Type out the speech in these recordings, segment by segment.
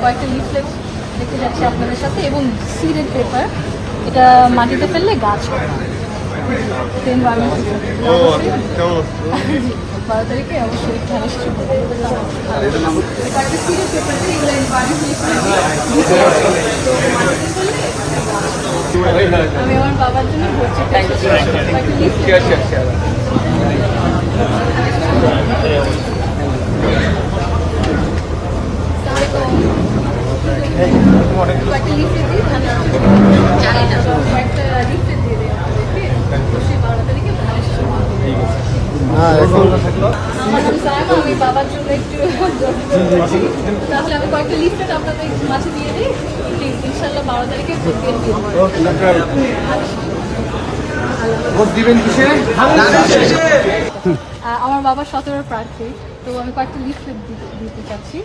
কয়েকটা আপনাদের সাথে এবং সিডেড পেপার এটা মাটিতে ফেললে গাছ হয় এটা environmental friendly। জি, বারো তারিখে অবশ্যই খেলা শুরু করবে আছে। আমি আমার বাবার জন্য ভর্তি কয়েকটা লিফলেট কয়েকটা লিফলেট দিয়ে ধানের জানি না কয়েকটা লিফলেট দিয়ে দেয় আমাদেরকে অবশ্যই বারো তারিখে ধানের শুরু করবে আমার নাম আমি বাবার জন্য একটু তাহলে আমি কয়েকটা লিফলেট আপনাদের মাঝে দিয়ে দিই। প্লিজ ইনশাল্লাহ বারো তারিখে ভোট দিয়ে দিন। ভোট দিবেন কিসে? আমার বাবা সতেরো প্রার্থী তো আমি কয়েকটা লিফলেট দিতে চাচ্ছি।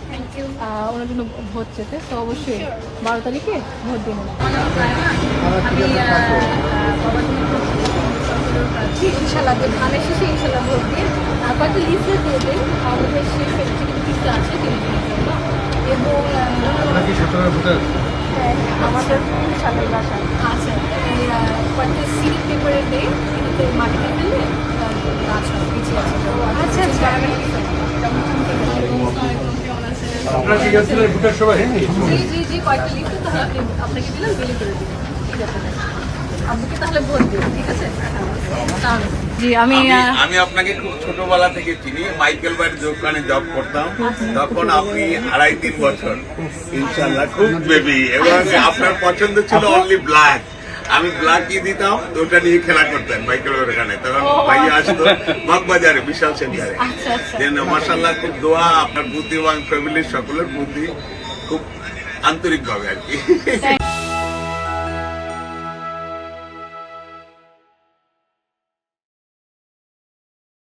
ওনার জন্য ভোট চেতে তো অবশ্যই বারো তারিখে ভোট দিন আমি আহ, বাবার জন্য ভোট সতেরো প্রার্থী ইনশাল্লাহ যে ধানের শেষে ইনশাল্লাহ ভোট দিন আর কয়েকটা লিফলেট দিয়ে দিন আমাদের শেষ কিছু আছে তিনি এবং হ্যাঁ, আমাদের সাথে বাসা আছে। কয়েকটা সিরিপ পেপারের ডে এটাতে মাটিতে আহ, গাছ পিছিয়ে আছে। আচ্ছা আচ্ছা। আপনার কি গেছিলেন ভোটার সভা হয়নি? জি জি জি কয়েকটা লিখতে তাহলে আপনি আপনাকে দিলাম বিলি করে দিন ঠিক আছে। আপনাকে তাহলে ভোট দিন ঠিক আছে? তাহলে। জি আমি আমি আপনাকে খুব ছোটবেলা থেকে চিনি। মাইকেল বাড়ির দোকানে জব করতাম। তখন আপনি আড়াই তিন বছর। ইনশাল্লাহ খুব বেবি এবং আপনার পছন্দ ছিল অনলি ব্ল্যাক আমি ব্ল্যাকই দিতাম ওটা নিয়ে খেলা করতেন মাইকেল বাড়ির ওখানে তখন ভাই আসতো বাগবাজারে বিশাল সেন্টারে আচ্ছা আচ্ছা। মাসাল্লাহ খুব দোয়া আপনার বুদ্ধি এবং ফ্যামিলির সকলের বুদ্ধি খুব আন্তরিকভাবে আর কি।